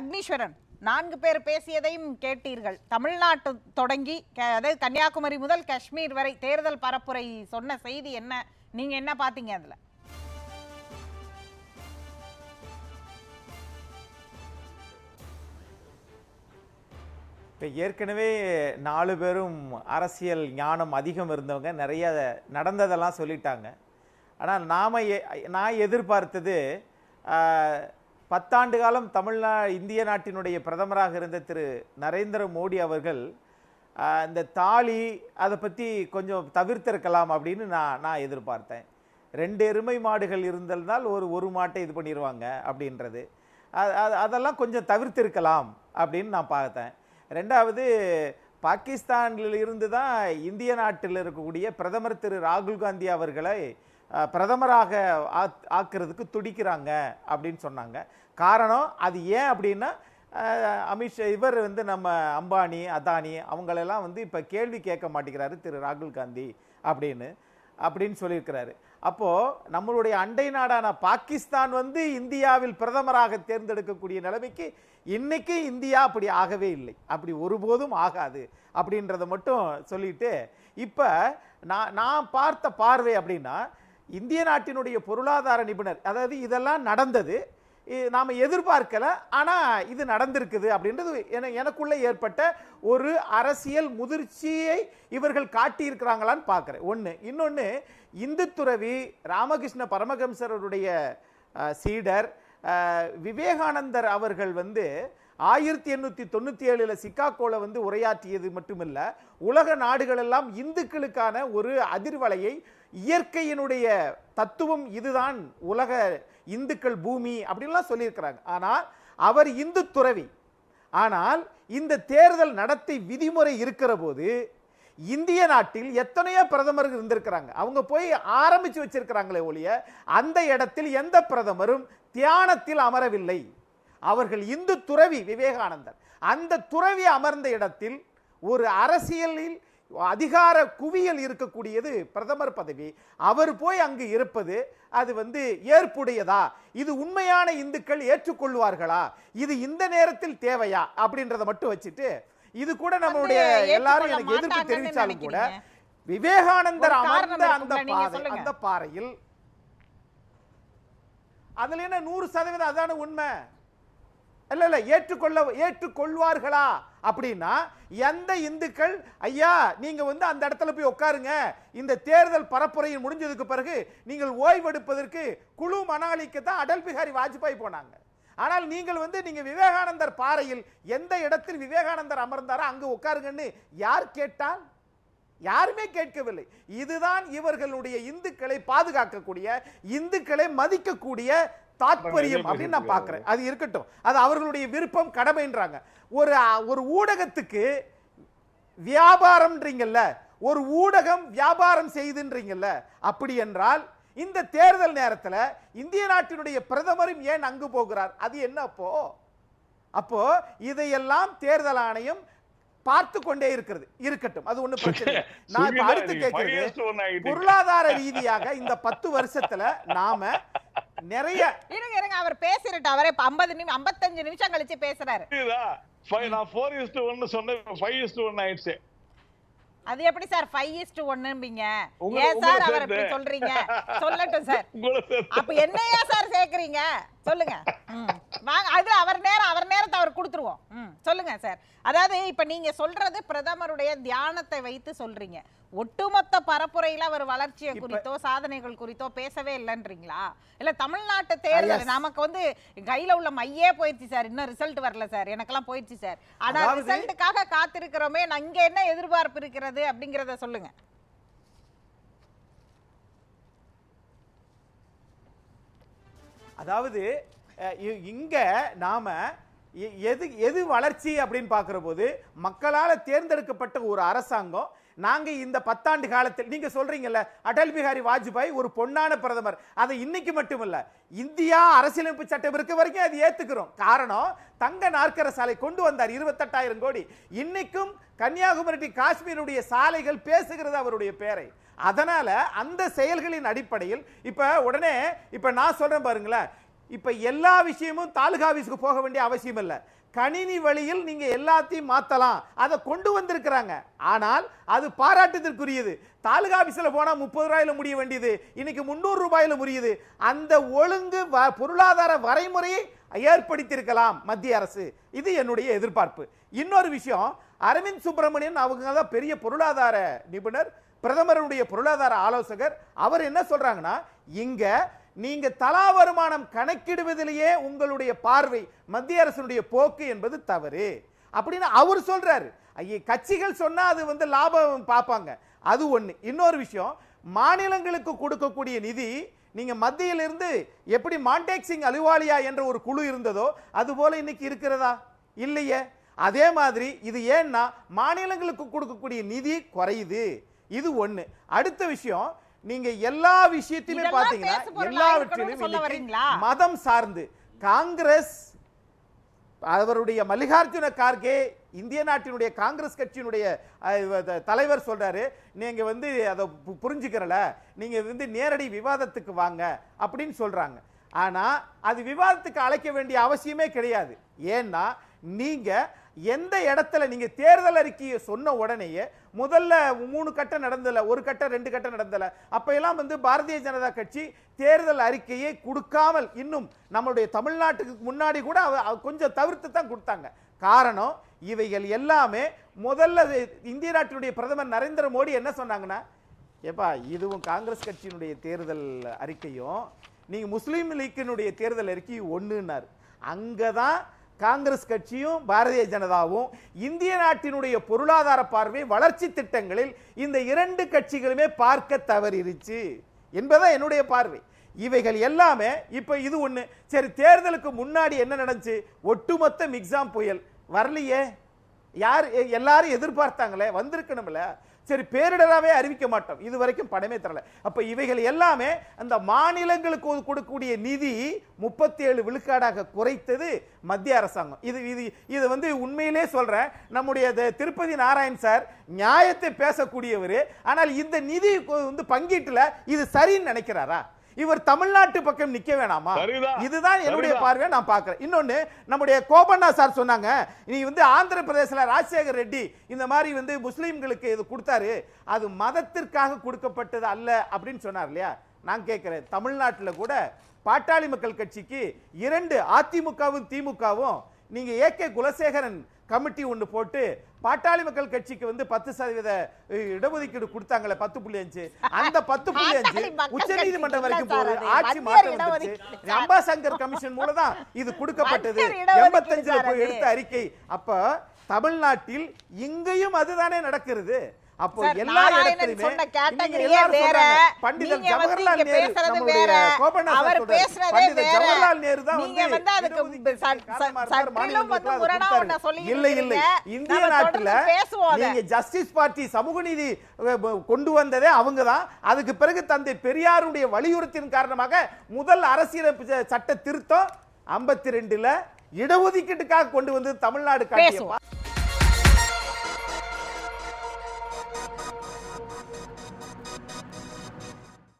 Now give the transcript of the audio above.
அக்னீஸ்வரன் நான்கு பேர் பேசியதையும் கேட்டீர்கள். தமிழ்நாட்டு தொடங்கி க- அதாவது கன்னியாகுமரி முதல் காஷ்மீர் வரை தேர்தல் பரப்புரை சொன்ன செய்தி என்ன? நீங்க என்ன பாத்தீங்க அதுல? இப்போ ஏற்கனவே நாலு பேரும் அரசியல் ஞானம் அதிகம் இருந்தவங்க நிறைய நடந்ததெல்லாம் சொல்லிட்டாங்க. ஆனால் நாம் நான் எதிர்பார்த்தது பத்தாண்டு காலம் தமிழ்நா இந்திய நாட்டினுடைய பிரதமராக இருந்த திரு நரேந்திர மோடி அவர்கள் இந்த தாலி அதை பற்றி கொஞ்சம் தவிர்த்திருக்கலாம் அப்படின்னு நான் நான் எதிர்பார்த்தேன். ரெண்டு எருமை மாடுகள் இருந்திருந்தால் ஒரு ஒரு மாட்டை இது பண்ணிடுவாங்க அப்படின்றது. அது- அது- அதெல்லாம் கொஞ்சம் தவிர்த்திருக்கலாம் அப்படின்னு நான் பார்த்தேன். ரெண்டாவது பாகிஸ்தானில் இருந்து தான் இந்திய நாட்டில் இருக்கக்கூடிய பிரதமர் திரு ராகுல் காந்தி அவர்களை பிரதமராக ஆக்கிறதுக்கு துடிக்கிறாங்க அப்படின்னு சொன்னாங்க. காரணம் அது ஏன் அப்படின்னா அமித்ஷா இவர் வந்து நம்ம அம்பானி அதானி அவங்களெல்லாம் வந்து இப்போ கேள்வி கேட்க மாட்டேங்கிறாரு திரு ராகுல் காந்தி அப்படின்னு அப்படின்னு சொல்லியிருக்கிறாரு. அப்போது நம்மளுடைய அண்டை நாடான பாகிஸ்தான் வந்து இந்தியாவில் பிரதமராக தேர்ந்தெடுக்கக்கூடிய நிலைமைக்கு இன்றைக்கி இந்தியா அப்படி ஆகவே இல்லை. அப்படி ஒருபோதும் ஆகாது அப்படின்றத மட்டும் சொல்லிட்டு இப்போ நான் நான் பார்த்த பார்வை அப்படின்னா இந்திய நாட்டினுடைய பொருளாதார நிபுணர் அதாவது இதெல்லாம் நடந்தது. நாம் எதிர்பார்க்கலை எதிர்பார்க்கல இது நடந்திருக்குது அப்படின்றது என எனக்குள்ளே ஏற்பட்ட ஒரு அரசியல் முதிர்ச்சியை இவர்கள் காட்டியிருக்கிறாங்களான்னு பார்க்குறேன். ஒன்று இன்னொன்று இந்துத்துறவி ராமகிருஷ்ண பரமஹம்சருடைய சீடர் விவேகானந்தர் அவர்கள் வந்து ஆயிரத்தி எண்ணூற்றி தொண்ணூற்றி ஏழில் சிக்காகோவில் வந்து உரையாற்றியது மட்டுமில்ல உலக நாடுகளெல்லாம் இந்துக்களுக்கான ஒரு அதிர்வலையை இயற்கையினுடைய தத்துவம் இதுதான். உலக இந்துக்கள் பூமி அப்படின்லாம் சொல்லியிருக்கிறாங்க. ஆனால் அவர் இந்து துறவி. ஆனால் இந்த தேர்தல் நடத்தை விதிமுறை இருக்கிற போது இந்திய நாட்டில் எத்தனையோ பிரதமர்கள் இருந்திருக்கிறாங்க. அவங்க போய் ஆரம்பிச்சு வச்சிருக்கிறாங்களே ஒழிய அந்த இடத்தில் எந்த பிரதமரும் தியானத்தில் அமரவில்லை. அவர்கள் இந்து துறவி விவேகானந்தர். அந்த துறவி அமர்ந்த இடத்தில் ஒரு அரசியலில் அதிகார குவியல் இருக்கக்கூடியது பிரதமர் பதவி. அவர் போய் அங்கு இருப்பது அது வந்து ஏற்புடையதா? இது உண்மையான இந்துக்கள் ஏற்றுக்கொள்வார்களா? இது இந்த நேரத்தில் தேவையா? அப்படின்றத மட்டும் வச்சுட்டு இது கூட நம்மளுடைய எல்லாரும் எனக்கு எதிர்ப்பு தெரிவித்தாலும் கூட? விவேகானந்தர் அமர்ந்த அந்த பாதை. அந்த பாறையில் அதுல என்ன நூறு சதவீதம் அதான உண்மை? இல்ல இல்ல ஏற்றுக்கொள்ள ஏற்றுக்கொள்வார்களா? அப்படின்னா எந்த இந்துக்கள் ஐயா நீங்க வந்து அந்த இடத்துல போய் உட்காருங்க. இந்த தேர்தல் பரப்புரையில் முடிஞ்சதுக்கு பிறகு நீங்கள் ஓய்வெடுப்பதற்கு குழு மணாலிக்கு தான் அடல் பிஹாரி வாஜ்பாய் போனாங்க. ஆனால் நீங்கள் வந்து நீங்க விவேகானந்தர் பாறையில் எந்த இடத்தில் விவேகானந்தர் அமர்ந்தாரோ அங்கு உட்காருங்கன்னு யார் கேட்டால்? யாருமே கேட்கவில்லை. இதுதான் இவர்களுடைய இந்துக்களை பாதுகாக்கக்கூடிய இந்துக்களை மதிக்கக்கூடிய தாத்பரியம் அப்படின்னு நான் பார்க்கிறேன். அது இருக்கட்டும். அது அவர்களுடைய விருப்பம் கடமைன்றாங்க. ஒரு ஒரு ஊடகத்துக்கு வியாபாரம்ன்றீங்கல்ல ஒரு ஊடகம் வியாபாரம் செய்துன்றீங்கல்ல அப்படி என்றால் இந்த தேர்தல் நேரத்தில் இந்திய நாட்டினுடைய பிரதமரும் ஏன் அங்கு போகிறார்? அது என்ன அப்போ? அப்போ இதையெல்லாம் தேர்தல் ஆணையம் பார்த்து கொண்டே இருக்கிறது. இருக்கட்டும். அது ஒண்ணு பிரச்சனை. நான் அடுத்து ஆயிட்டீங்க. பொருளாதார ரீதியாக இந்த பத்து வருஷத்துல நாம நிறைய. இருங்க இருங்க அவர் பேசிரட்டும் அவரே இப்ப 50 நிமிஷம் 55 நிமிஷம் கழிச்சு பேசுறாரு. நான் four is to one சொன்னேன், இப்ப five is to one ஆயிடுச்சு. அது எப்படி சார் ஃபைவ் இஸ்டு ஒன்னும்பீங்க உங்களை- ஏன் சார் அவர் இப்படி சேர்த்து. சொல்றீங்க? சொல்லட்டும் சார். அப்ப என்னையா சார் சேர்க்கறீங்க? சொல்லுங்க. வாங்க அது அவர் நேரம் அவர் நேரத்தை அவர் கொடுத்துருவோம். சொல்லுங்க சார். அதாவது இப்ப நீங்க சொல்றது பிரதமருடைய தியானத்தை வைத்து சொல்றீங்க. ஒட்டுமொத்த பரப்புரையில அவர் வளர்ச்சியை குறித்தோ சாதனைகள் குறித்தோ பேசவே இல்லைன்றீங்களா? இல்ல தமிழ்நாட்டு தேர்தல். நமக்கு வந்து கையில உள்ள மையே போயிடுச்சு சார். இன்னும் ரிசல்ட் வரல சார். எனக்கெல்லாம் போயிடுச்சு சார். ஆனா ரிசல்ட்டுக்காக காத்திருக்கிறோமே நான் இங்க என்ன எதிர்பார்ப்பு இருக்கிறது அப்படிங்கறத சொல்லுங்க. அதாவது இ- இங்க நாம எ- எது எது வளர்ச்சி அப்படின்னு பார்க்குற போது மக்களால் தேர்ந்தெடுக்கப்பட்ட ஒரு அரசாங்கம் நாங்கள் இந்த பத்தாண்டு காலத்தில் நீங்கள் சொல்கிறீங்கல்ல அடல் பிஹாரி வாஜ்பாய் ஒரு பொன்னான பிரதமர். அதை இன்னைக்கு மட்டுமல்ல. இந்தியா அரசியலமைப்பு சட்டம் இருக்க வரைக்கும் அது ஏற்றுக்கிறோம் காரணம் தங்க நாற்கர சாலை கொண்டு வந்தார் இருபத்தெட்டாயிரம் கோடி. இன்னைக்கும் கன்னியாகுமரி காஷ்மீருடைய சாலைகள் பேசுகிறது அவருடைய பேரை. அதனால அந்த செயல்களின் அடிப்படையில் இப்ப உடனே இப்ப நான் சொல்றேன் பாருங்களேன். இப்ப எல்லா விஷயமும் தாலுகா ஆபீஸ்க்கு போக வேண்டிய அவசியம் இல்லை கணினி வழியில் நீங்க எல்லாத்தையும் மாத்தலாம். அதை கொண்டு வந்திருக்கிறாங்க. ஆனால் அது பாராட்டுதற்குரியது. தாலுகா ஆபீஸ்ல போனா முப்பது ரூபாயில முடிய வேண்டியது. இன்னைக்கு முந்நூறு ரூபாயில முடியுது. அந்த ஒழுங்கு வ- பொருளாதார வரைமுறையை ஏற்படுத்தியிருக்கலாம் மத்திய அரசு. இது என்னுடைய எதிர்பார்ப்பு. இன்னொரு விஷயம் அரவிந்த் சுப்பிரமணியன் அவங்க தான் பெரிய பொருளாதார நிபுணர் பிரதமருடைய பொருளாதார ஆலோசகர். அவர் என்ன சொல்றாங்கன்னா இங்க நீங்க தலா வருமானம் கணக்கிடுவதிலேயே உங்களுடைய பார்வை மத்திய அரசினுடைய போக்கு என்பது தவறு. அப்படின்னு அவர் சொல்றாரு. ஐயே கட்சிகள் சொன்னா அது வந்து லாபம் பார்ப்பாங்க. அது ஒன்று இன்னொரு விஷயம் மாநிலங்களுக்கு கொடுக்கக்கூடிய நிதி நீங்க மத்தியிலிருந்து எப்படி மான்டேக் சிங் அலுவாலியா என்ற ஒரு குழு இருந்ததோ அது போல இன்னைக்கு இருக்கிறதா? இல்லையே. அதே மாதிரி இது ஏன்னா மாநிலங்களுக்கு கொடுக்கக்கூடிய நிதி குறையுது. இது ஒன்று அடுத்த விஷயம் நீங்க எல்லா விஷயத்தையுமே இதெல்லாம் பாத்தீங்கன்னா எல்லாவற்றிலும்? மதம் சார்ந்து காங்கிரஸ் அவருடைய மல்லிகார்ஜுன கார்கே இந்திய நாட்டினுடைய காங்கிரஸ் கட்சியினுடைய தலைவர் சொல்றாரு நீங்க வந்து அதை புரிஞ்சுக்கிறல நீங்க வந்து நேரடி விவாதத்துக்கு வாங்க அப்படின்னு சொல்றாங்க ஆனா அது விவாதத்துக்கு அழைக்க வேண்டிய அவசியமே கிடையாது ஏன்னா நீங்க எந்த இடத்துல நீங்க தேர்தல் அறிக்கையை சொன்ன உடனேயே முதல்ல மூணு கட்டம் நடந்தல ஒரு கட்டம் ரெண்டு கட்டம் நடந்தல அப்பெல்லாம் வந்து பாரதிய ஜனதா கட்சி தேர்தல் அறிக்கையை கொடுக்காமல் இன்னும் நம்மளுடைய தமிழ்நாட்டுக்கு முன்னாடி கூட அவ- கொஞ்சம் தவிர்த்து தான் கொடுத்தாங்க. காரணம் இவைகள் எல்லாமே முதல்ல இந்திய நாட்டினுடைய பிரதமர் நரேந்திர மோடி என்ன சொன்னாங்கன்னா ஏப்பா இதுவும் காங்கிரஸ் கட்சியினுடைய தேர்தல் அறிக்கையும் நீங்கள் முஸ்லீம் லீக்கினுடைய தேர்தல் அறிக்கை அங்கே தான் காங்கிரஸ் கட்சியும் பாரதிய ஜனதாவும் இந்திய நாட்டினுடைய பொருளாதார பார்வை வளர்ச்சி திட்டங்களில் இந்த இரண்டு கட்சிகளுமே பார்க்க தவறிருச்சு என்பதான் என்னுடைய பார்வை. இவைகள் எல்லாமே இப்போ இது ஒன்று சரி தேர்தலுக்கு முன்னாடி என்ன நடந்துச்சு? ஒட்டுமொத்த மிக்ஸாம் புயல். வரலையே. யார் எ- எல்லாரும் எதிர்பார்த்தாங்களே. வந்திருக்கணும்ல. சரி பேரிடராகவே அறிவிக்க மாட்டோம். இது வரைக்கும் படமே தரல. அப்ப இவைகள் எல்லாமே அந்த மாநிலங்களுக்கு கொடுக்கக்கூடிய நிதி முப்பத்தி ஏழு விழுக்காடாக குறைத்தது மத்திய அரசாங்கம். இது இது இது வந்து உண்மையிலே சொல்றேன். நம்முடைய திருப்பதி நாராயண் சார் நியாயத்தை பேசக்கூடியவர். ஆனால் இந்த நிதி வந்து பங்கீட்டில் இது சரின்னு நினைக்கிறாரா? இவர் தமிழ்நாட்டு பக்கம் நிக்க வேணாமா. இதுதான் என்னுடைய. பார்வையை நான் பார்க்கிறேன் இன்னொன்னு நம்முடைய கோபண்ணா சார் சொன்னாங்க நீ வந்து ஆந்திர பிரதேசல ராஜசேகர் ரெட்டி இந்த மாதிரி வந்து முஸ்லீம்களுக்கு இது கொடுத்தாரு அது மதத்திற்காக கொடுக்கப்பட்டது அல்ல அப்படின்னு சொன்னார் இல்லையா நான் கேட்கிறேன் தமிழ்நாட்டுல கூட பாட்டாளி மக்கள் கட்சிக்கு இரண்டு அதிமுகவும் திமுகவும் நீங்க ஏ கே குலசேகரன் கமிட்டி ஒன்று போட்டு பாட்டாளி மக்கள் கட்சிக்கு வந்து பத்து சதவீத இடஒதுக்கீடு கொடுத்தாங்களே பத்து புள்ளி அஞ்சு அந்த பத்து புள்ளி அஞ்சு உச்ச நீதிமன்றம் வரைக்கும் போகுது அது. ஆட்சி மாற்றம் வந்துச்சு. அம்பாசங்கர் கமிஷன் மூலம் தான் இது கொடுக்கப்பட்டது எண்பத்தஞ்சுல போய். எடுத்த அறிக்கை அப்ப தமிழ்நாட்டில் இங்கேயும் அதுதானே நடக்கிறது அப்போ எல்லா ஜஸ்டிஸ் பார்ட்டி சமூக நீதி கொண்டு வந்ததே அவங்க தான். அதுக்கு பிறகு தந்தை பெரியாருடைய வலியுறுத்தின் காரணமாக முதல் அரசியலமைப்பு சட்ட திருத்தம் 52 ரெண்டுல இடஒதுக்கீட்டுக்காக கொண்டு வந்து தமிழ்நாடு காட்டிய.